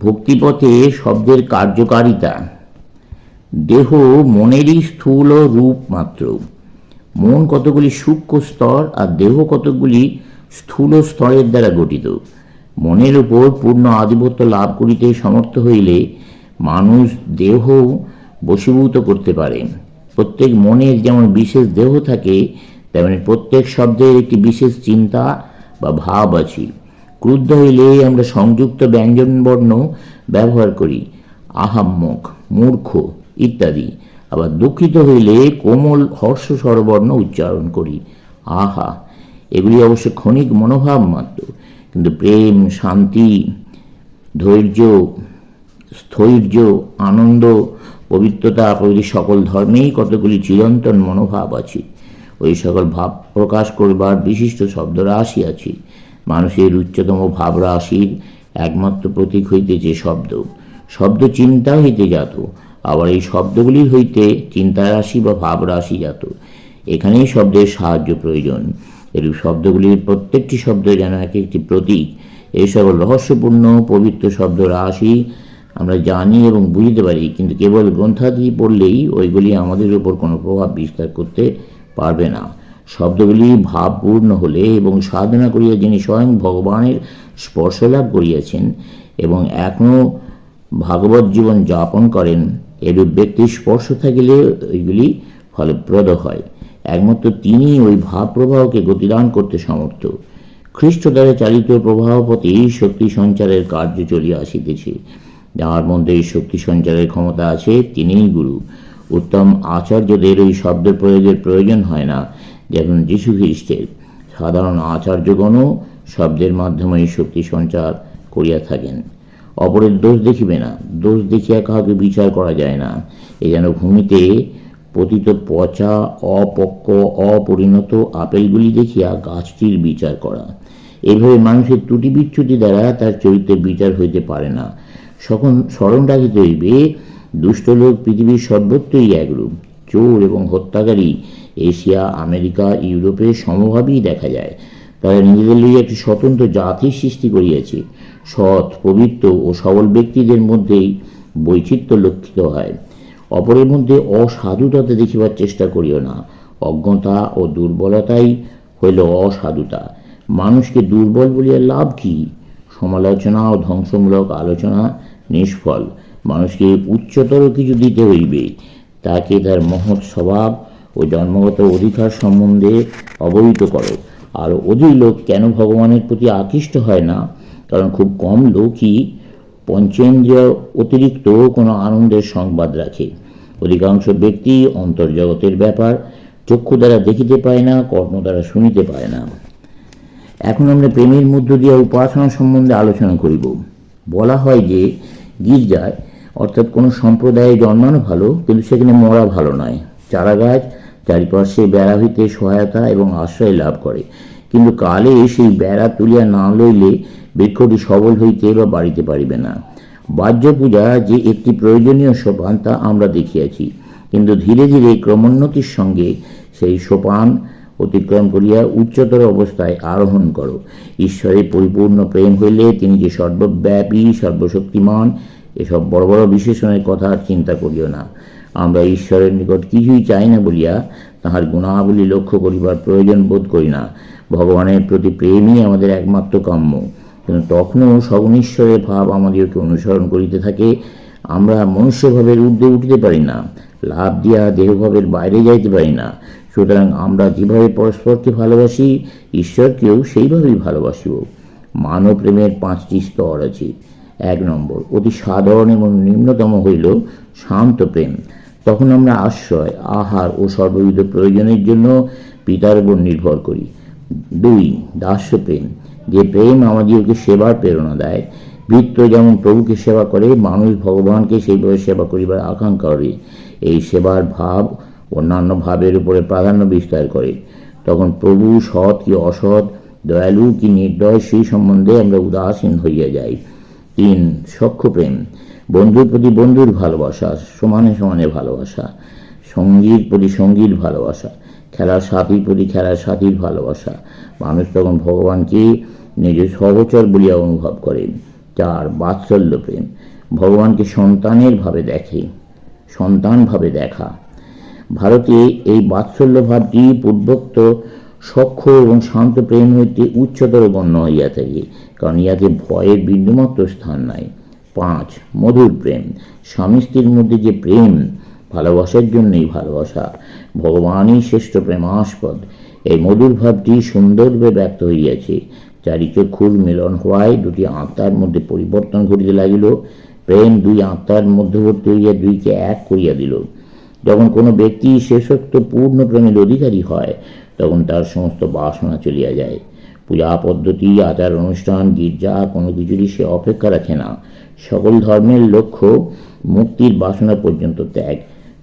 ভক্তিপথে শব্দের কার্যকারিতা। দেহ মনেরই স্থূল রূপ মাত্র। মন কতগুলি সূক্ষ্ম স্তর আর দেহ কতগুলি স্থূল স্তরের দ্বারা গঠিত। মনের উপর পূর্ণ আধিপত্য লাভ করিতে সমর্থ হইলে মানুষ দেহ বশীভূত করতে পারে। প্রত্যেক মনের যেমন বিশেষ দেহ থাকে, তেমনি প্রত্যেক শব্দের একটি বিশেষ চিন্তা বা ভাব আছে। ক্রুদ্ধ হইলে আমরা সংযুক্ত ব্যঞ্জনবর্ণ ব্যবহার করি। আহাম্মক, মূর্খ ইত্যাদি। আবার দুঃখিত হইলে কোমল হর্ষ স্বরবর্ণ উচ্চারণ করি। আহা, এগুলি অবশ্য ক্ষণিক মনোভাব মাত্র। কিন্তু প্রেম, শান্তি, ধৈর্য, স্থৈর্য, আনন্দ, পবিত্রতা প্রভৃতি সকল ধর্মেই কতগুলি চিরন্তন মনোভাব আছে। ওই সকল ভাব প্রকাশ করবার বিশিষ্ট শব্দ রাশি আছে মানুষের উচ্চতম ভাবরাশির একমাত্র প্রতীক হইতেছে শব্দ। শব্দ চিন্তা হইতে জাত, আবার এই শব্দগুলির হইতে চিন্তা রাশি বা ভাব রাশি জাত। এখানেই শব্দের সাহায্য প্রয়োজন। এরূপ শব্দগুলির প্রত্যেকটি শব্দ যেন এক একটি প্রতীক। এই সকল রহস্যপূর্ণ পবিত্র শব্দ রাশি আমরা জানি এবং বুঝতে পারি, কিন্তু কেবল গ্রন্থাদি পড়লেই ওইগুলি আমাদের উপর কোনো প্রভাব বিস্তার করতে পারবে না। শব্দগুলি ভাবপূর্ণ হলে এবং সাধনা করিয়া যিনি স্বয়ং ভগবানের স্পর্শ লাভ করিয়াছেন এবং এখনও ভাগবত জীবন যাপন করেন, এরূপ ব্যক্তির স্পর্শ থাকিলে ওইগুলি ফলপ্রদ হয়। একমাত্র তিনি ওই ভাব প্রবাহকে গতিদান করতে সমর্থ। খ্রিস্ট দ্বারা চালিত প্রবাহ প্রতি শক্তি সঞ্চারের কার্য চলিয়া আসিতেছে। যাহার মধ্যে এই শক্তি সঞ্চারের ক্ষমতা আছে, তিনিই গুরু। উত্তম আচার্যদের ওই শব্দ প্রয়োগের প্রয়োজন হয় না। যেমন যীশু খ্রিস্টের। সাধারণ আচার্যগণও শব্দের মাধ্যমে শক্তি সঞ্চার করিয়া থাকেন। অপরের দোষ দেখিবে না, দোষ দেখিয়া কাহাকে বিচার করা যায় না। এ যেন ভূমিতে পতিত পচা, অপক্ক, অপরিণত আপেলগুলি দেখিয়া গাছটির বিচার করা। এইভাবে মানুষের ত্রুটি বিচ্যুতি দ্বারা তার চরিত্রের বিচার হইতে পারে না। সকল স্মরণ রাখিতে হইবে, দুষ্ট লোক পৃথিবীর সর্বত্রই একরূপ। চোর এবং হত্যাকারী এশিয়া, আমেরিকা, ইউরোপে সমভাবেই দেখা যায়। তারা নিজেদের লইয়া একটি স্বতন্ত্র জাতির সৃষ্টি করিয়াছে। সৎ, পবিত্র ও সবল ব্যক্তিদের মধ্যেই বৈচিত্র্য লক্ষিত হয়। অপরের মধ্যে অসাধুতাতে দেখিবার চেষ্টা করিও না। অজ্ঞতা ও দুর্বলতাই হইল অসাধুতা। মানুষকে দুর্বল বলিয়া লাভ কি? সমালোচনা ও ধ্বংসমূলক আলোচনা নিষ্ফল। মানুষকে উচ্চতর কিছু দিতে হইবে। তাকে তার মহৎ স্বভাব ও জন্মগত অধিকার সম্বন্ধে অবহিত করো। আর অধিক লোক কেন ভগবানের প্রতি আকৃষ্ট হয় না? কারণ খুব কম লোকই পঞ্চেন্দ্রিয় অতিরিক্ত কোনো আনন্দের সংবাদ রাখে। অধিকাংশ ব্যক্তি অন্তর্জগতের ব্যাপার চক্ষু দ্বারা দেখিতে পায় না, কর্ম দ্বারা শুনিতে পায় না। এখন আমরা প্রেমের মধ্য দিয়ে উপাসনা সম্বন্ধে আলোচনা করিব। বলা হয় যে, গির্জায় অর্থাৎ কোনো সম্প্রদায়ে জন্মানো ভালো, কিন্তু সেখানে মরা ভালো নয়। চারা গাছ চারিপার্শ্বে বেড়া হইতে সহায়তা এবং আশ্রয় লাভ করে। কিন্তু কালে সেই বেড়া তুলিয়া না লইলে বৃক্ষটি সবল হইতে বা বাড়িতে পারিবে না। বাহ্য পূজা যে একটি প্রয়োজনীয় সোপান তা আমরা দেখিয়াছি। কিন্তু ধীরে ধীরে ক্রমোন্নতির সঙ্গে সেই সোপান অতিক্রম করিয়া উচ্চতর অবস্থায় আরোহণ করো। ঈশ্বরের পরিপূর্ণ প্রেম হইলে তিনি যে সর্বব্যাপী, সর্বশক্তিমান, এসব বড় বড় বিশেষণের কথা চিন্তা করিও না। আমরা ঈশ্বরের নিকট কিছুই চাই না বলিয়া তাহার গুণাবলী লক্ষ্য করিবার প্রয়োজন বোধ করি না। ভগবানের প্রতি প্রেমই আমাদের একমাত্র কাম্য। কিন্তু তখনও সগুণীশ্বরের ভাব আমাদেরকে অনুসরণ করিতে থাকে। আমরা মনুষ্যভাবের ঊর্ধ্বে উঠিতে পারি না, লাভ দিয়া দেহভাবের বাইরে যাইতে পারি না। সুতরাং আমরা যেভাবে পরস্পরকে ভালোবাসি, ঈশ্বরকেও সেইভাবেই ভালোবাসিব। মানব প্রেমের পাঁচটি স্তর আছে। এক নম্বর, অতি সাধারণ এবং নিম্নতম হইল শান্ত প্রেম তখন আমরা আশ্রয়, আহার ও সর্ববিধ প্রয়োজনের জন্য পিতার উপর নির্ভর করি। দুই, দাস্য প্রেম। যে প্রেম আমাদেরকে সেবার প্রেরণা দেয়। বৃত্ত যেমন প্রভুকে সেবা করে, মানুষ ভগবানকে সেইভাবে সেবা করিবার আকাঙ্ক্ষা করে। এই সেবার ভাব অন্যান্য ভাবের উপরে প্রাধান্য বিস্তার করে। তখন প্রভু সৎ কি অসৎ, দয়ালু কি নির্দয়, সেই সম্বন্ধে আমরা উদাসীন হইয়া যাই। তিন, সখ্য প্রেম। বন্ধুর প্রতি বন্ধুর ভালোবাসা, সমানে সমানে ভালোবাসা, সঙ্গীর প্রতি সঙ্গীর ভালোবাসা, খেলার সাথীর প্রতি খেলার সাথীর ভালোবাসা। মানুষ তখন ভগবানকে নিজের সহচর বলিয়া অনুভব করে চার বাৎসল্য প্রেম। ভগবানকে সন্তানের ভাবে দেখে, সন্তান ভাবে দেখা। ভারতে এই বাৎসল্য ভাবটি পূর্বোক্ত, সক্ষ এবং শান্ত প্রেম হইতে উচ্চতর গণ্য হইয়া থাকে, কারণ ইহাতে ভয়ের বিন্দুমাত্র স্থান নাই। পাঁচ মধুর প্রেম। স্বামী স্ত্রীর মধ্যে যে প্রেম, ভালোবাসার জন্যই ভালোবাসা। ভগবানই শ্রেষ্ঠ প্রেমাস্পদ। এই মধুর ভাবটি সুন্দরভাবে ব্যক্ত হইয়াছে। চারি চক্ষুর মিলন হওয়ায় দুটি আত্মার মধ্যে পরিবর্তন ঘটিতে লাগিল। প্রেম দুই আত্মার মধ্যবর্তী হইয়া দুইকে এক করিয়া দিল। যখন কোনো ব্যক্তি শেষোক্ত পূর্ণ প্রেমের অধিকারী হয়, তখন তার সমস্ত বাসনা চলিয়া যায়। পূজা পদ্ধতি, আচার অনুষ্ঠান, গির্জা, কোনো কিছুরই সে অপেক্ষা রাখে না। সকল ধর্মের লক্ষ্য মুক্তির বাসনা পর্যন্ত ত্যাগ।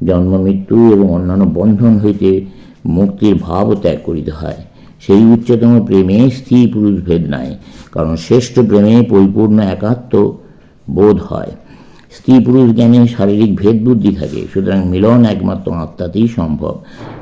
জন্ম, মৃত্যু এবং অন্যান্য বন্ধন হইতে মুক্তির ভাবও ত্যাগ করিতে হয়। সেই উচ্চতম প্রেমে স্ত্রী পুরুষ ভেদ নাই, কারণ শ্রেষ্ঠ প্রেমে পরিপূর্ণ একাত্ম বোধ হয়। স্ত্রী পুরুষ জ্ঞানে শারীরিক ভেদ বুদ্ধি থাকে, সুতরাং মিলন একমাত্র আত্মাতেই সম্ভব।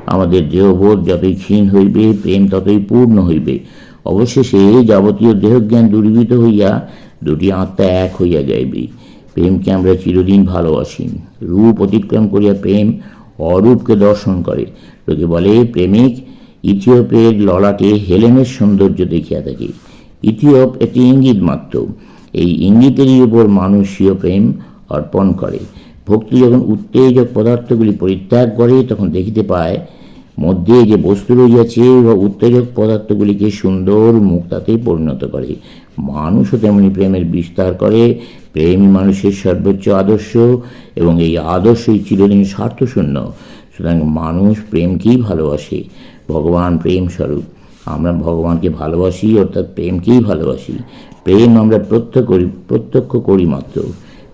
আমাদের দেহবোধ যতই ক্ষীণ হইবে, প্রেম ততই পূর্ণ হইবে। অবশেষে যাবতীয় দেহজ্ঞান দূরীভূত হইয়া দুটি আত্মা এক হইয়া যাইবে। প্রেমকে আমরা চিরদিন ভালোবাসি। রূপ অতিক্রম করিয়া প্রেম অরূপকে দর্শন করে। লোকে বলে, প্রেমিক, ইথিওপের ললাটে হেলেনের সৌন্দর্য দেখিয়া থাকে। ইথিওপ একটি ইঙ্গিত মাত্র। এই ইঙ্গিতেরই উপর মানুষীয় প্রেম অর্পণ করে। ভক্তি যখন উত্তেজক পদার্থগুলি পরিত্যাগ করে, তখন দেখিতে পায় মধ্যে যে বস্তু রইয়াছে বা উত্তেজক পদার্থগুলিকে সুন্দর মুক্তাতে পরিণত করে। মানুষও তেমনি প্রেমের বিস্তার করে। প্রেমই মানুষের সর্বোচ্চ আদর্শ এবং এই আদর্শই চিরদিন স্বার্থশূন্য। সুতরাং মানুষ প্রেমকেই ভালোবাসে। ভগবান প্রেম স্বরূপ আমরা ভগবানকে ভালোবাসি, অর্থাৎ প্রেমকেই ভালোবাসি। প্রেম আমরা প্রত্যক্ষ করি প্রত্যক্ষ করি মাত্র।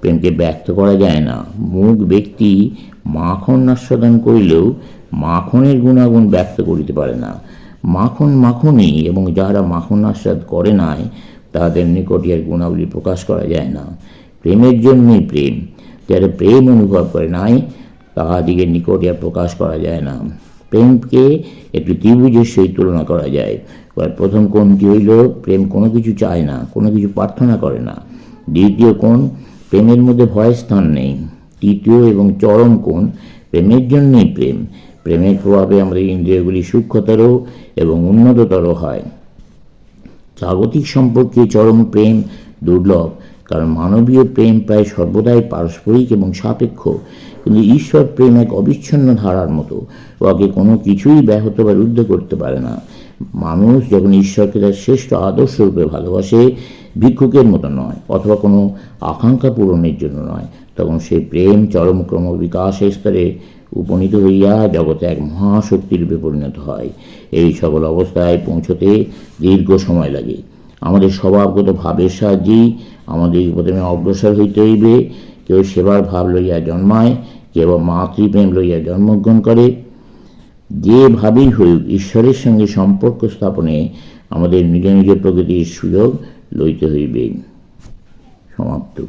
প্রেমকে ব্যক্ত করা যায় না। মুখ ব্যক্তি মাখন আস্বাদন করিলেও মাখনের গুণাগুণ ব্যক্ত করিতে পারে না। মাখন মাখনই এবং যাহারা মাখন আস্বাদ করে নাই, তাহাদের নিকট ইহার গুণাবলী প্রকাশ করা যায় না। প্রেমের জন্যই প্রেম। যারা প্রেম অনুভব করে নাই তাহাদিকে নিকট ইহা প্রকাশ করা যায় না। প্রেমকে একটি ত্রিভুজের সহিত তুলনা করা যায়। প্রথম কোণটি হইল, প্রেম কোনো কিছু চায় না, কোনো কিছু প্রার্থনা করে না। দ্বিতীয় কোণ প্রেমের মধ্যে ভয় স্থান নেই। তৃতীয় এবং চরম কোণ প্রেমের জন্যই প্রেম। প্রেমের প্রভাবে আমাদের ইন্দ্রিয়গুলি সূক্ষ্মতর এবং উন্নততর হয়। জাগতিক সম্পর্কে চরম প্রেম দুর্লভ, কারণ মানবীয় প্রেম প্রায় সর্বদাই পারস্পরিক এবং সাপেক্ষ। কিন্তু ঈশ্বর প্রেম এক অবিচ্ছিন্ন ধারার মতো উহাকে কোনো কিছুই ব্যাহত বা রুদ্ধ করতে পারে না। মানুষ যখন ঈশ্বরকে তার শ্রেষ্ঠ আদর্শ রূপে ভালোবাসে, ভিক্ষুকের মতো নয়, অথবা কোনো আকাঙ্ক্ষা পূরণের জন্য নয়, তখন সেই প্রেম চরম ক্রম বিকাশের স্তরে উপনীত হইয়া জগতে এক মহাশক্তির রূপে পরিণত হয়। এই সকল অবস্থায় পৌঁছতে দীর্ঘ সময় লাগে। আমাদের স্বভাবগত ভাবের সাহায্যেই আমাদের প্রথমে অগ্রসর হইতে হইবে। কেউ সেবার ভাব লইয়া জন্মায়, কেউ মাতৃপ্রেম লইয়া জন্মগ্রহণ করে। যে ভাবেই হইক ঈশ্বরের সঙ্গে সম্পর্ক স্থাপনে আমাদের নিজ নিজ প্রকৃতির সুযোগ লইতে হইবে। সমাপ্ত।